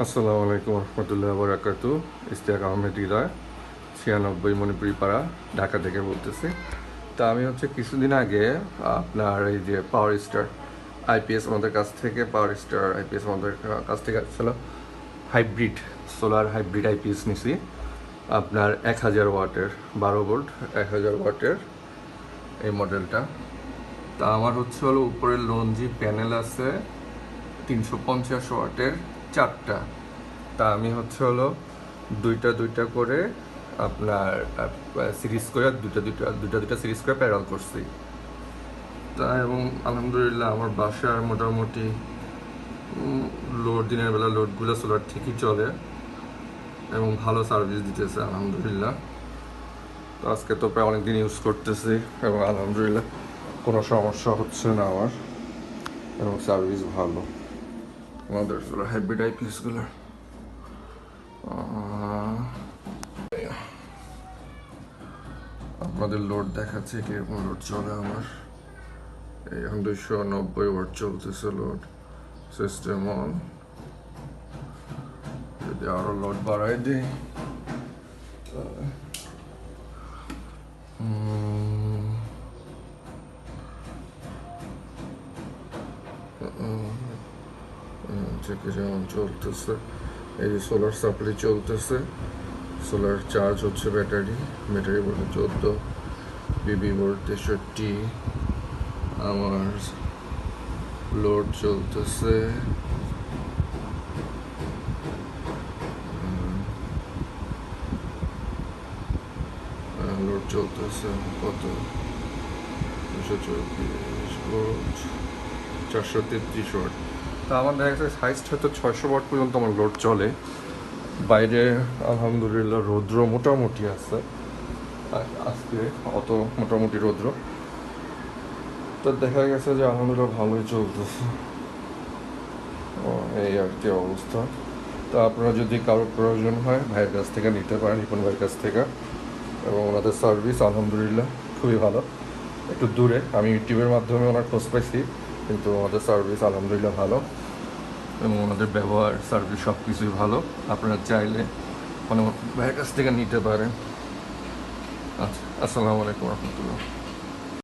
আসসালামু আলাইকুম রহমতুল্লাহ বরাকাতু। ইস্তিয়াক আহমেদ হৃদয়, ছিয়ানব্বই মণিপুরি পাড়া ঢাকা থেকে বলতেছি। তা আমি হচ্ছে কিছুদিন আগে আপনার এই যে পাওয়ার স্টার আইপিএস আমাদের কাছ থেকে পাওয়ার স্টার আইপিএস আমাদের কাছ থেকে ছিল হাইব্রিড সোলার হাইব্রিড আইপিএস নিছি। আপনার এক হাজার ওয়াটের, বারো ভোল্ট, এক হাজার ওয়াটের এই মডেলটা। তা আমার হচ্ছে হলো উপরে লঞ্জি প্যানেল আছে তিনশো পঞ্চাশ ওয়াটের। চারটা। তা আমি হচ্ছে হলো দুইটা দুইটা করে আপনার সিরিজ করে দুইটা দুইটা দুইটা দুইটা সিরিজ করে প্যারাল করছি। তা এবং আলহামদুলিল্লাহ আমার বাসার মোটামুটি লোড দিনের বেলা লোডগুলো সোলার ঠিকই চলে এবং ভালো সার্ভিস দিতেছে আলহামদুলিল্লাহ। তো আজকে তো প্রায় অনেকদিন ইউজ করতেছি এবং আলহামদুলিল্লাহ কোনো সমস্যা হচ্ছে না আমার এবং সার্ভিস ভালো। আমাদের সোলার হাইব্রিড আইপিএসগুলো আপনাদের লোড দেখাচ্ছে কীরকম লোড চলে আমার। এখন দুইশো নব্বই ওয়াট চলতেছে লোড সিস্টেম অন যদি আরও লোড বাড়াই দিই হুম, থেকে যেমন চলতেছে, এই যে সোলার সাপ্লাই চলতেছে সোলার চার্জ হচ্ছে ব্যাটারি ব্যাটারি বলতে চোদ্দ বিবি বোর্ড তেষট্টি, আমার লোড চলতেছে লোড চলতেছে কত? দুশো চব্বিশ চারশো তেত্রিশ ওয়াট তা আমার দেখা যাচ্ছে হাইস্ট হয়তো ছয়শো ওয়াট পর্যন্ত আমার লোড চলে। বাইরে আলহামদুলিল্লাহ রৌদ্র মোটামুটি আছে। আজকে অত মোটামুটি রৌদ্র। তো দেখা গেছে যে আলহামদুলিল্লাহ ভালোই চলতেছে। এই আর কি অবস্থা। তো আপনারা যদি কারোর প্রয়োজন হয়, ভাইয়ের কাছ থেকে নিতে পারেন, রিপন ভাইয়ের কাছ থেকে। এবং ওনাদের সার্ভিস আলহামদুলিল্লাহ খুবই ভালো। একটু দূরে। আমি ইউটিউবের মাধ্যমে ওনার খোঁজ পাইছি, কিন্তু ওনাদের সার্ভিস আলহামদুলিল্লাহ ভালো। এবং ওনাদের ব্যবহার সার্ভিস সব কিছুই ভালো। আপনারা চাইলে মানে ভাইয়ের কাছ থেকে নিতে পারেন। আচ্ছা আসসালামু আলাইকুম রহমতুল্লাহ।